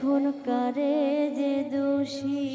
এখন কারে যে দোষী?